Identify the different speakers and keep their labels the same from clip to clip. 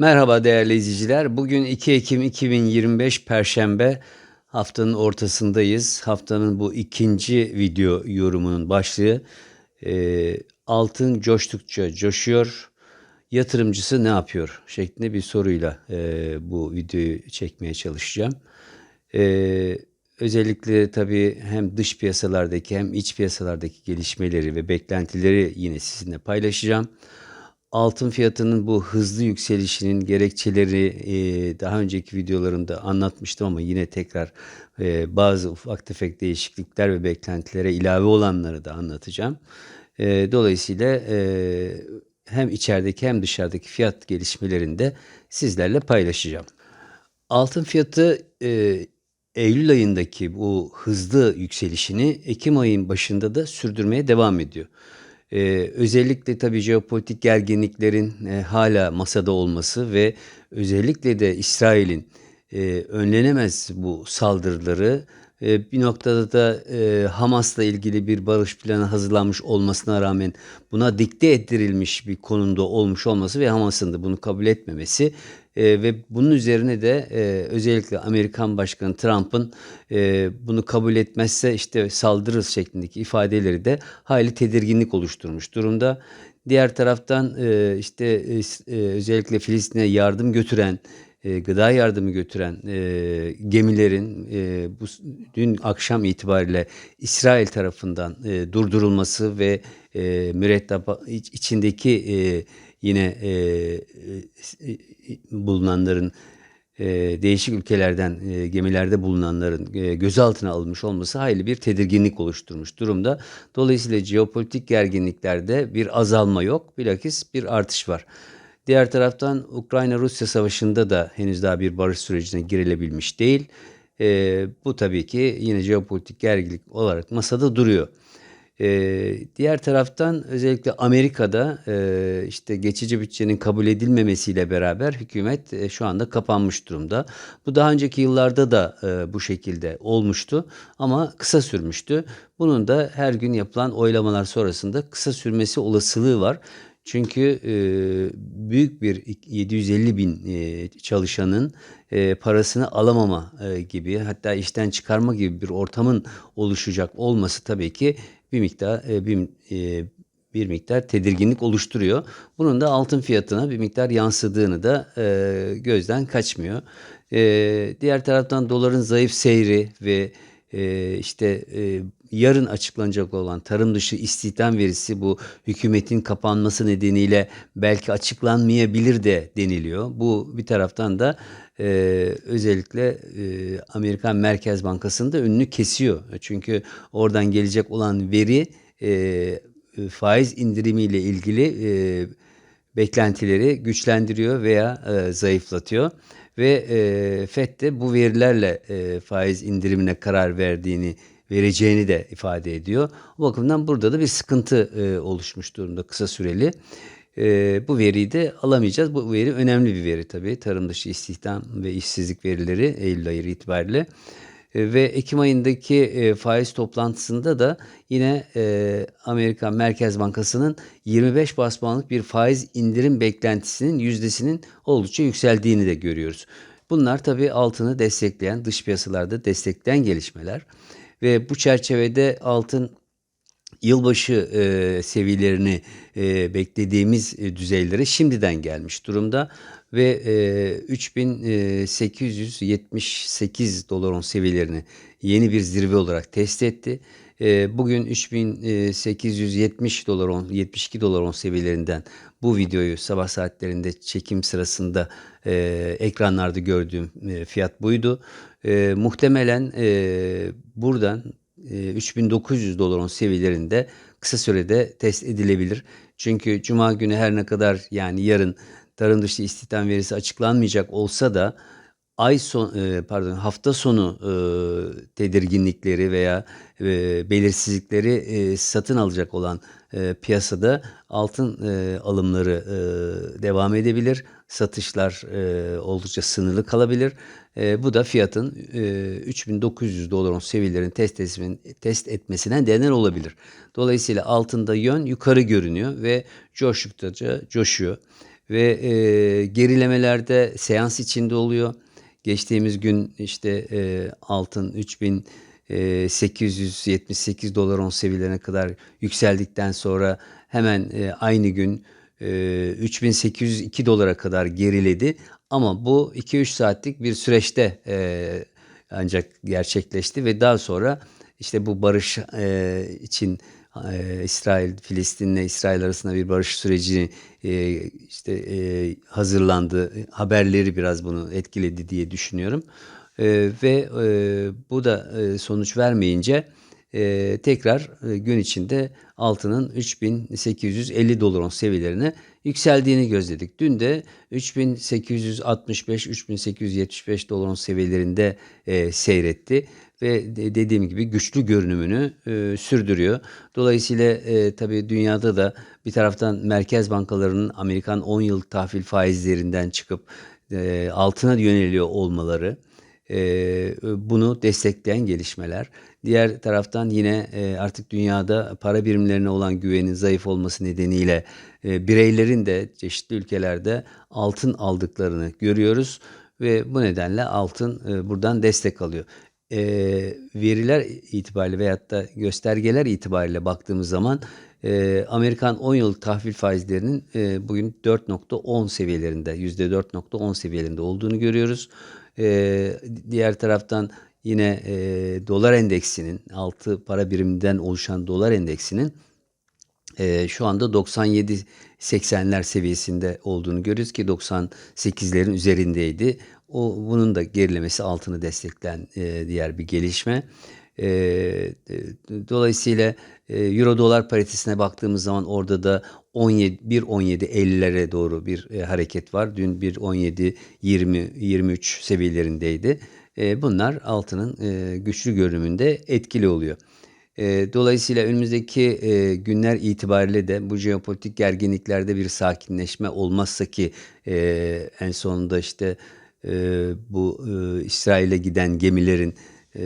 Speaker 1: Merhaba değerli izleyiciler. Bugün 2 Ekim 2025 Perşembe haftanın ortasındayız. Haftanın bu ikinci video yorumunun başlığı e, altın coştukça coşuyor. Yatırımcısı ne yapıyor? şeklinde bir soruyla e, bu videoyu çekmeye çalışacağım. E, özellikle tabii hem dış piyasalardaki hem iç piyasalardaki gelişmeleri ve beklentileri yine sizinle paylaşacağım altın fiyatının bu hızlı yükselişinin gerekçeleri e, daha önceki videolarımda anlatmıştım ama yine tekrar e, bazı ufak tefek değişiklikler ve beklentilere ilave olanları da anlatacağım. E, dolayısıyla e, hem içerideki hem dışarıdaki fiyat gelişmelerini de sizlerle paylaşacağım. Altın fiyatı e, Eylül ayındaki bu hızlı yükselişini Ekim ayın başında da sürdürmeye devam ediyor. Ee, özellikle tabii jeopolitik gerginliklerin e, hala masada olması ve özellikle de İsrail'in e, önlenemez bu saldırıları bir noktada da e, Hamas'la ilgili bir barış planı hazırlanmış olmasına rağmen buna dikte ettirilmiş bir konumda olmuş olması ve Hamas'ın da bunu kabul etmemesi e, ve bunun üzerine de e, özellikle Amerikan Başkanı Trump'ın e, bunu kabul etmezse işte saldırırız şeklindeki ifadeleri de hayli tedirginlik oluşturmuş durumda. Diğer taraftan e, işte e, e özellikle Filistin'e yardım götüren e, gıda yardımı götüren e, gemilerin e, bu dün akşam itibariyle İsrail tarafından e, durdurulması ve e, müretteba içindeki e, yine e, e, bulunanların e, değişik ülkelerden e, gemilerde bulunanların e, gözaltına alınmış olması hayli bir tedirginlik oluşturmuş durumda. Dolayısıyla jeopolitik gerginliklerde bir azalma yok, bilakis bir artış var. Diğer taraftan Ukrayna-Rusya savaşında da henüz daha bir barış sürecine girilebilmiş değil. E, bu tabii ki yine jeopolitik gerginlik olarak masada duruyor. E, diğer taraftan özellikle Amerika'da e, işte geçici bütçenin kabul edilmemesiyle beraber hükümet e, şu anda kapanmış durumda. Bu daha önceki yıllarda da e, bu şekilde olmuştu ama kısa sürmüştü. Bunun da her gün yapılan oylamalar sonrasında kısa sürmesi olasılığı var. Çünkü e, büyük bir 750 bin e, çalışanın e, parasını alamama e, gibi hatta işten çıkarma gibi bir ortamın oluşacak olması tabii ki bir miktar e, bir, e, bir miktar tedirginlik oluşturuyor. Bunun da altın fiyatına bir miktar yansıdığını da e, gözden kaçmıyor. E, diğer taraftan doların zayıf seyri ve e, işte e, yarın açıklanacak olan tarım dışı istihdam verisi bu hükümetin kapanması nedeniyle belki açıklanmayabilir de deniliyor. Bu bir taraftan da e, özellikle e, Amerikan Merkez Bankası'nın da önünü kesiyor. Çünkü oradan gelecek olan veri e, faiz indirimiyle ilgili e, beklentileri güçlendiriyor veya e, zayıflatıyor ve e, FED de bu verilerle e, faiz indirimine karar verdiğini vereceğini de ifade ediyor. O bakımdan burada da bir sıkıntı e, oluşmuş durumda kısa süreli. E, bu veriyi de alamayacağız. Bu veri önemli bir veri tabii. Tarım dışı istihdam ve işsizlik verileri Eylül ayı itibariyle. E, ve Ekim ayındaki e, faiz toplantısında da yine e, Amerika Merkez Bankası'nın 25 bas puanlık bir faiz indirim beklentisinin yüzdesinin oldukça yükseldiğini de görüyoruz. Bunlar tabii altını destekleyen, dış piyasalarda destekleyen gelişmeler. Ve bu çerçevede altın yılbaşı e, seviyelerini e, beklediğimiz e, düzeylere şimdiden gelmiş durumda ve e, 3878 dolar on seviyelerini yeni bir zirve olarak test etti. E, bugün 3870 dolar on 72 dolar on seviyelerinden bu videoyu sabah saatlerinde çekim sırasında e, ekranlarda gördüğüm e, fiyat buydu. E, muhtemelen e, buradan e, 3900 doların seviyelerinde kısa sürede test edilebilir. Çünkü cuma günü her ne kadar yani yarın tarım dışı istihdam verisi açıklanmayacak olsa da ay son e, pardon hafta sonu e, tedirginlikleri veya e, belirsizlikleri e, satın alacak olan e, piyasada altın e, alımları e, devam edebilir. Satışlar e, oldukça sınırlı kalabilir. E, bu da fiyatın e, 3900 doların seviyelerini test, etmen, test etmesine neden olabilir. Dolayısıyla altında yön yukarı görünüyor ve coştukça coşuyor. ve e, gerilemelerde seans içinde oluyor. Geçtiğimiz gün işte e, altın 3878 dolar on seviyelerine kadar yükseldikten sonra hemen e, aynı gün e, 3802 dolara kadar geriledi. Ama bu 2-3 saatlik bir süreçte e, ancak gerçekleşti ve daha sonra işte bu barış e, için e, İsrail, Filistin'le İsrail arasında bir barış süreci e, işte e, hazırlandı. Haberleri biraz bunu etkiledi diye düşünüyorum. Ve bu da sonuç vermeyince tekrar gün içinde altının 3850 dolar seviyelerine yükseldiğini gözledik. Dün de 3865-3875 dolar seviyelerinde seyretti ve de- dediğim gibi güçlü görünümünü e, sürdürüyor. Dolayısıyla e, tabii dünyada da bir taraftan merkez bankalarının Amerikan 10 yıl tahvil faizlerinden çıkıp e, altına yöneliyor olmaları e, bunu destekleyen gelişmeler. Diğer taraftan yine e, artık dünyada para birimlerine olan güvenin zayıf olması nedeniyle e, bireylerin de çeşitli ülkelerde altın aldıklarını görüyoruz ve bu nedenle altın e, buradan destek alıyor. E, veriler itibariyle veyahut da göstergeler itibariyle baktığımız zaman e, Amerikan 10 yıl tahvil faizlerinin e, bugün 4.10 seviyelerinde, %4.10 seviyelerinde olduğunu görüyoruz. E, diğer taraftan yine e, dolar endeksinin, 6 para biriminden oluşan dolar endeksinin e, şu anda 97-80'ler seviyesinde olduğunu görüyoruz ki 98'lerin üzerindeydi. O bunun da gerilemesi altını destekleyen e, diğer bir gelişme. E, e, dolayısıyla e, Euro dolar paritesine baktığımız zaman orada da 17 1.17.50'lere doğru bir e, hareket var. Dün 1.17 20 23 seviyelerindeydi. E, bunlar altının e, güçlü görünümünde etkili oluyor. E, dolayısıyla önümüzdeki e, günler itibariyle de bu jeopolitik gerginliklerde bir sakinleşme olmazsa ki e, en sonunda işte e, bu e, İsrail'e giden gemilerin e,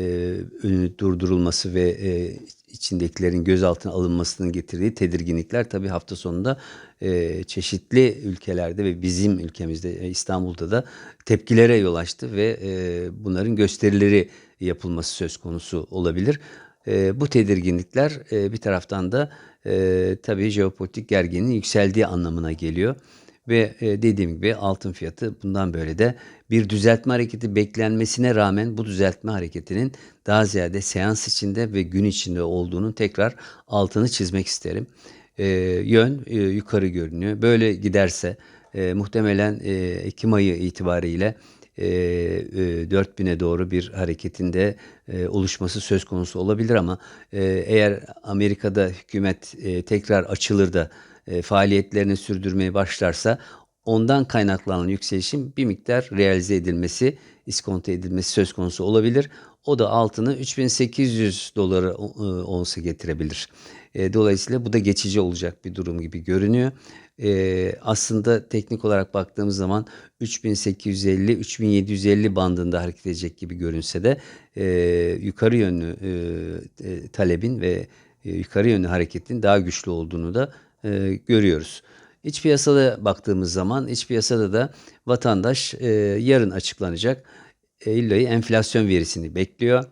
Speaker 1: önü durdurulması ve e, içindekilerin gözaltına alınmasının getirdiği tedirginlikler tabii hafta sonunda e, çeşitli ülkelerde ve bizim ülkemizde e, İstanbul'da da tepkilere yol açtı ve e, bunların gösterileri yapılması söz konusu olabilir. E, bu tedirginlikler e, bir taraftan da e, tabii jeopolitik gerginliğin yükseldiği anlamına geliyor. Ve e, dediğim gibi altın fiyatı bundan böyle de bir düzeltme hareketi beklenmesine rağmen bu düzeltme hareketinin daha ziyade seans içinde ve gün içinde olduğunu tekrar altını çizmek isterim. E, yön e, yukarı görünüyor. Böyle giderse e, muhtemelen e, Ekim ayı itibariyle e, e, 4000'e doğru bir hareketinde e, oluşması söz konusu olabilir ama e, eğer Amerika'da hükümet e, tekrar açılır da e, faaliyetlerini sürdürmeye başlarsa ondan kaynaklanan yükselişin bir miktar realize edilmesi, iskonto edilmesi söz konusu olabilir. O da altını 3800 dolara e, onsa getirebilir. E, dolayısıyla bu da geçici olacak bir durum gibi görünüyor. E, aslında teknik olarak baktığımız zaman 3850-3750 bandında hareket edecek gibi görünse de e, yukarı yönlü talebin ve yukarı yönlü hareketin daha güçlü olduğunu da görüyoruz. İç piyasada baktığımız zaman iç piyasada da vatandaş e, yarın açıklanacak Eylül enflasyon verisini bekliyor.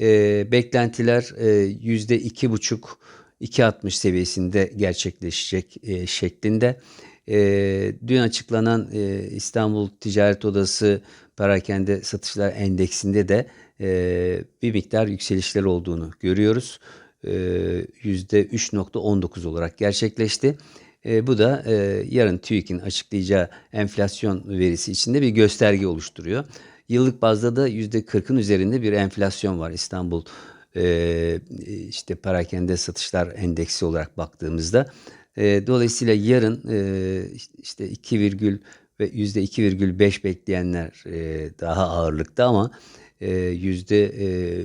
Speaker 1: E, beklentiler e, yüzde iki buçuk 2.60 seviyesinde gerçekleşecek e, şeklinde. E, dün açıklanan e, İstanbul Ticaret Odası Perakende Satışlar Endeksinde de e, bir miktar yükselişler olduğunu görüyoruz. E, %3.19 olarak gerçekleşti. E, bu da e, yarın TÜİK'in açıklayacağı enflasyon verisi içinde bir gösterge oluşturuyor. Yıllık bazda da %40'ın üzerinde bir enflasyon var İstanbul e, işte perakende satışlar endeksi olarak baktığımızda. E, dolayısıyla yarın e, işte 2 virgül ve yüzde 2,5 bekleyenler e, daha ağırlıkta ama e, yüzde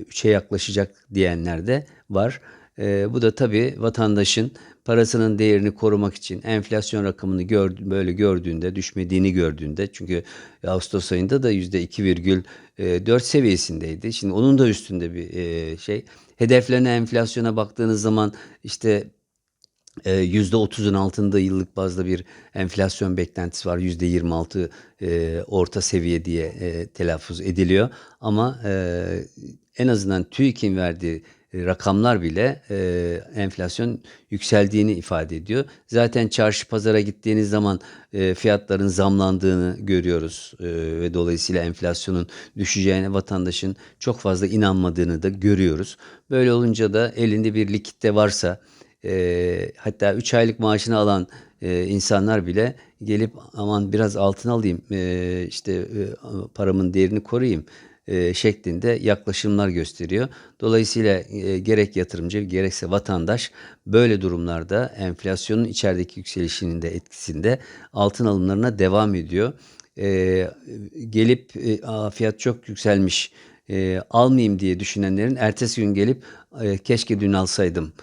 Speaker 1: 3'e yaklaşacak diyenler de var. E, bu da tabii vatandaşın parasının değerini korumak için enflasyon rakamını gör, böyle gördüğünde, düşmediğini gördüğünde çünkü Ağustos ayında da %2,4 seviyesindeydi. Şimdi onun da üstünde bir e, şey. Hedeflerine enflasyona baktığınız zaman işte e, %30'un altında yıllık bazda bir enflasyon beklentisi var. %26 e, orta seviye diye e, telaffuz ediliyor. Ama e, en azından TÜİK'in verdiği e, rakamlar bile e, enflasyon yükseldiğini ifade ediyor. Zaten çarşı pazara gittiğiniz zaman e, fiyatların zamlandığını görüyoruz E, ve dolayısıyla enflasyonun düşeceğine vatandaşın çok fazla inanmadığını da görüyoruz. Böyle olunca da elinde bir likitte varsa e, hatta 3 aylık maaşını alan e, insanlar bile gelip aman biraz altın alayım e, işte e, paramın değerini koruyayım e, şeklinde yaklaşımlar gösteriyor. Dolayısıyla e, gerek yatırımcı gerekse vatandaş böyle durumlarda enflasyonun içerideki yükselişinin de etkisinde altın alımlarına devam ediyor. E, gelip fiyat çok yükselmiş e, almayayım diye düşünenlerin ertesi gün gelip keşke dün alsaydım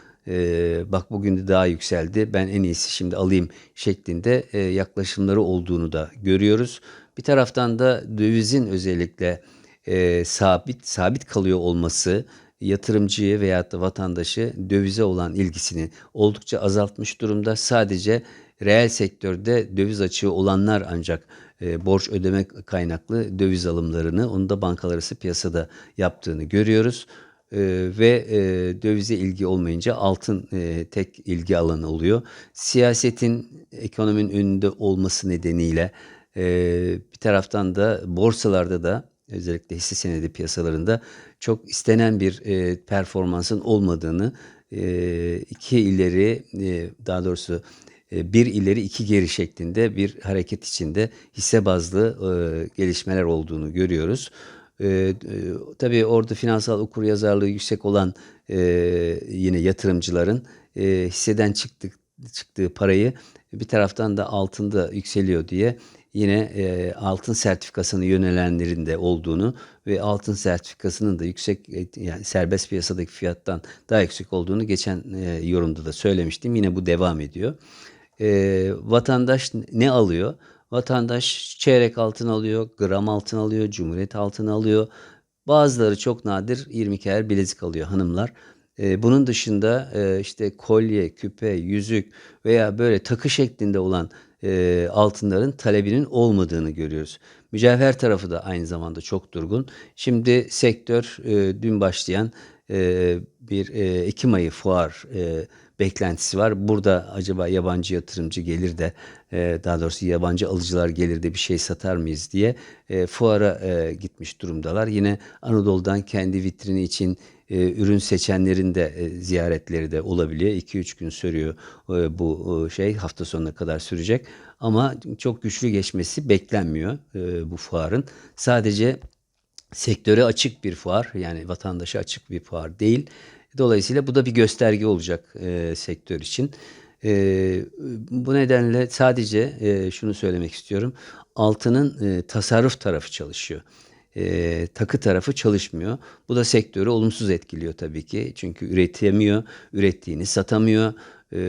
Speaker 1: bak bugün de daha yükseldi ben en iyisi şimdi alayım şeklinde yaklaşımları olduğunu da görüyoruz. Bir taraftan da dövizin özellikle e, sabit sabit kalıyor olması yatırımcıyı veyahut da vatandaşı dövize olan ilgisini oldukça azaltmış durumda. Sadece reel sektörde döviz açığı olanlar ancak e, borç ödeme kaynaklı döviz alımlarını onu da bankalar arası piyasada yaptığını görüyoruz. E, ve e, dövize ilgi olmayınca altın e, tek ilgi alanı oluyor. Siyasetin ekonominin önünde olması nedeniyle e, bir taraftan da borsalarda da özellikle hisse senedi piyasalarında çok istenen bir e, performansın olmadığını e, iki ileri e, daha doğrusu e, bir ileri iki geri şeklinde bir hareket içinde hisse bazlı e, gelişmeler olduğunu görüyoruz. E, e, tabii orada finansal okuryazarlığı yüksek olan e, yine yatırımcıların e, hisseden çıktık, çıktığı parayı bir taraftan da altında yükseliyor diye yine e, altın sertifikasına yönelenlerin de olduğunu ve altın sertifikasının da yüksek e, yani serbest piyasadaki fiyattan daha yüksek olduğunu geçen e, yorumda da söylemiştim. Yine bu devam ediyor. E, vatandaş ne alıyor? Vatandaş çeyrek altın alıyor, gram altın alıyor, cumhuriyet altın alıyor. Bazıları çok nadir 22 er bilezik alıyor hanımlar. E, bunun dışında e, işte kolye, küpe, yüzük veya böyle takı şeklinde olan e, altınların talebinin olmadığını görüyoruz. Mücevher tarafı da aynı zamanda çok durgun. Şimdi sektör e, dün başlayan e, bir e, Ekim ayı fuar e, beklentisi var. Burada acaba yabancı yatırımcı gelir de e, daha doğrusu yabancı alıcılar gelir de bir şey satar mıyız diye e, fuara e, gitmiş durumdalar. Yine Anadolu'dan kendi vitrini için e, ürün seçenlerin de e, ziyaretleri de olabiliyor. 2-3 gün sürüyor e, bu e, şey hafta sonuna kadar sürecek. Ama çok güçlü geçmesi beklenmiyor e, bu fuarın. Sadece sektöre açık bir fuar yani vatandaşa açık bir fuar değil. Dolayısıyla bu da bir gösterge olacak e, sektör için. E, bu nedenle sadece e, şunu söylemek istiyorum. Altının e, tasarruf tarafı çalışıyor. E, takı tarafı çalışmıyor. Bu da sektörü olumsuz etkiliyor tabii ki. Çünkü üretemiyor, ürettiğini satamıyor. E,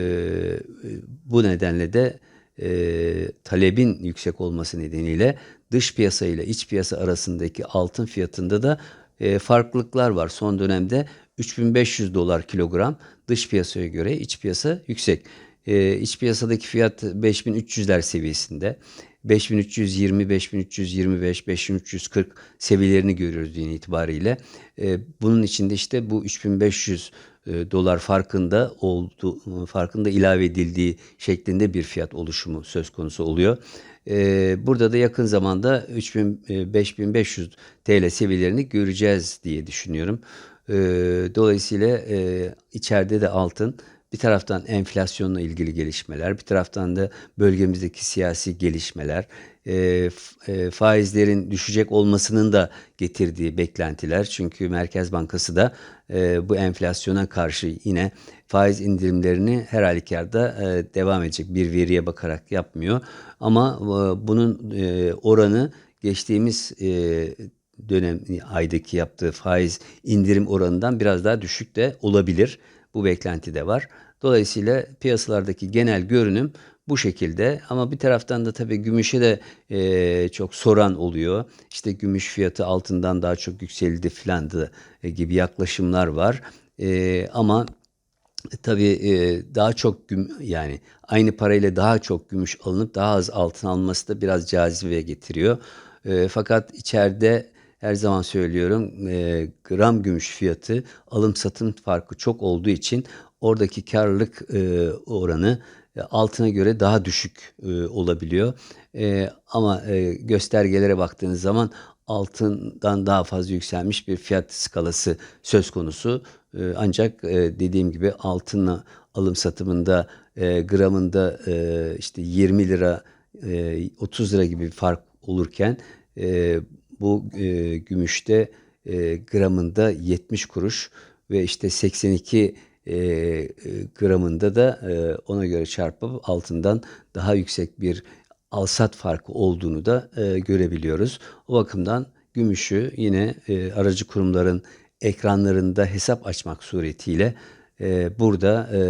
Speaker 1: bu nedenle de e, talebin yüksek olması nedeniyle dış piyasa ile iç piyasa arasındaki altın fiyatında da e, farklılıklar var. Son dönemde 3500 dolar kilogram dış piyasaya göre iç piyasa yüksek. E, iç piyasadaki fiyat 5300'ler seviyesinde. 5320, 5325, 5340 seviyelerini görüyoruz dün itibariyle. E, bunun içinde işte bu 3500 e, dolar farkında oldu, farkında ilave edildiği şeklinde bir fiyat oluşumu söz konusu oluyor. E, burada da yakın zamanda 3000, e, 5500 TL seviyelerini göreceğiz diye düşünüyorum. Dolayısıyla e, içeride de altın bir taraftan enflasyonla ilgili gelişmeler, bir taraftan da bölgemizdeki siyasi gelişmeler, e, e, faizlerin düşecek olmasının da getirdiği beklentiler. Çünkü Merkez Bankası da e, bu enflasyona karşı yine faiz indirimlerini her halükarda e, devam edecek bir veriye bakarak yapmıyor. Ama e, bunun e, oranı geçtiğimiz e, dönem aydaki yaptığı faiz indirim oranından biraz daha düşük de olabilir. Bu beklenti de var. Dolayısıyla piyasalardaki genel görünüm bu şekilde ama bir taraftan da tabii gümüşe de e, çok soran oluyor. İşte gümüş fiyatı altından daha çok yükseldi filan e, gibi yaklaşımlar var. E, ama Tabii e, daha çok güm yani aynı parayla daha çok gümüş alınıp daha az altın alması da biraz cazibe getiriyor. E, fakat içeride her zaman söylüyorum e, gram gümüş fiyatı alım satım farkı çok olduğu için oradaki karlılık e, oranı e, altına göre daha düşük e, olabiliyor. E, ama e, göstergelere baktığınız zaman altından daha fazla yükselmiş bir fiyat skalası söz konusu. E, ancak e, dediğim gibi altınla alım satımında e, gramında e, işte 20 lira e, 30 lira gibi bir fark olurken e, bu e, gümüşte e, gramında 70 kuruş ve işte 82 e, e, gramında da e, ona göre çarpıp altından daha yüksek bir alsat farkı olduğunu da e, görebiliyoruz. O bakımdan gümüşü yine e, aracı kurumların ekranlarında hesap açmak suretiyle e, burada e,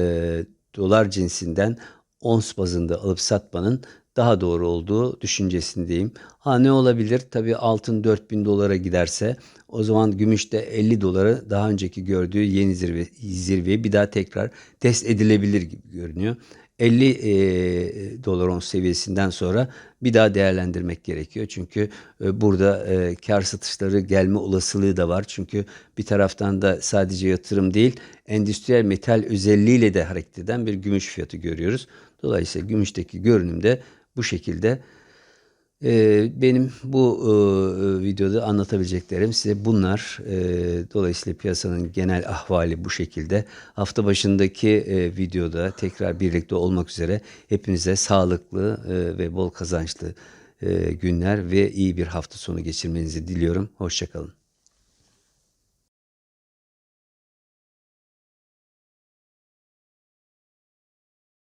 Speaker 1: dolar cinsinden ons bazında alıp satmanın daha doğru olduğu düşüncesindeyim. Ha ne olabilir? Tabii altın 4000 dolara giderse o zaman gümüş de 50 dolara daha önceki gördüğü yeni zirve, zirveyi bir daha tekrar test edilebilir gibi görünüyor. 50 e, dolar ons seviyesinden sonra bir daha değerlendirmek gerekiyor. Çünkü e, burada e, kar satışları gelme olasılığı da var. Çünkü bir taraftan da sadece yatırım değil, endüstriyel metal özelliğiyle de hareket eden bir gümüş fiyatı görüyoruz. Dolayısıyla gümüşteki görünüm de bu şekilde. Ee, benim bu e, videoda anlatabileceklerim size bunlar. Ee, dolayısıyla piyasanın genel ahvali bu şekilde. Hafta başındaki e, videoda tekrar birlikte olmak üzere hepinize sağlıklı e, ve bol kazançlı e, günler ve iyi bir hafta sonu geçirmenizi diliyorum. Hoşçakalın.